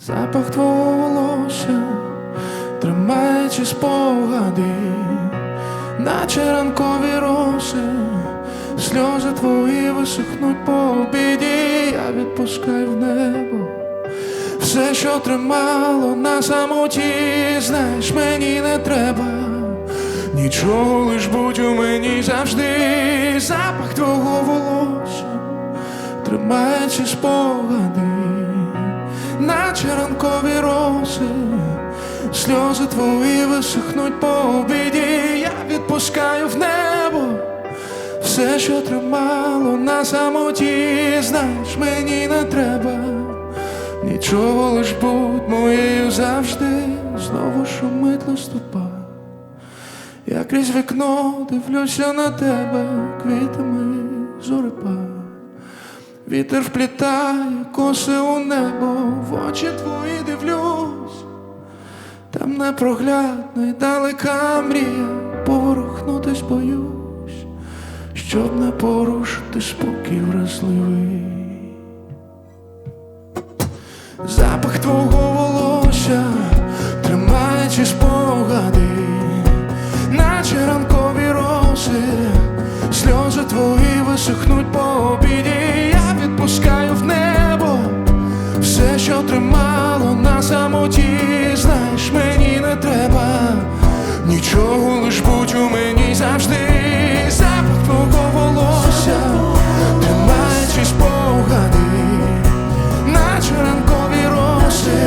Запах твого волосся, тримаючи спогади, наче ранкові роси, сльози твої висохнуть по обіді, я відпускаю в небо. Все, що тримало на самоті, знаєш, мені не треба. Нічого лиш будь у мені завжди запах твого волосся, тримаючи спогади, наче ранкові роси, сльози твої висохнуть по обіді, я відпускаю в небо. Все, що тримало на самоті, знаєш, мені не треба. Нічого лиш будь моєю завжди, знову шумить листопад. Я крізь вікно дивлюся на тебе квітами зорепад. Вітер вплітає коси у небо, в очі твої дивлюсь. Там непроглядна й далека мрія, поворухнутись боюсь, щоб не порушити спокій вразливий. Запах твого волосся, тримаючи спогади, наче ранкові роси, сльози твої висохнуть по обіді, самоті, знаєш, мені не треба, нічого лиш будь у мені завжди, запах твого волосся, тримаючи спогади наче ранкові роси,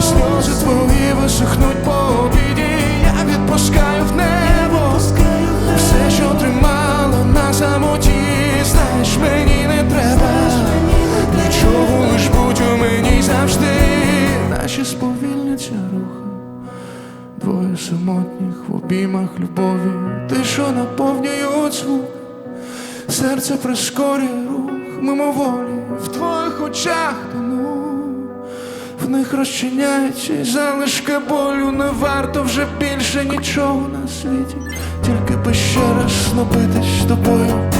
сльози твої висохнуть сповільняться рухи, двоє самотніх в обіймах любові, ти що наповнюють звук. Серце прискорює рух мимоволі. В твоїх очах тону, в них розчиняється залишки болю, не варто вже більше нічого на світі, тільки би ще раз напитись тобою.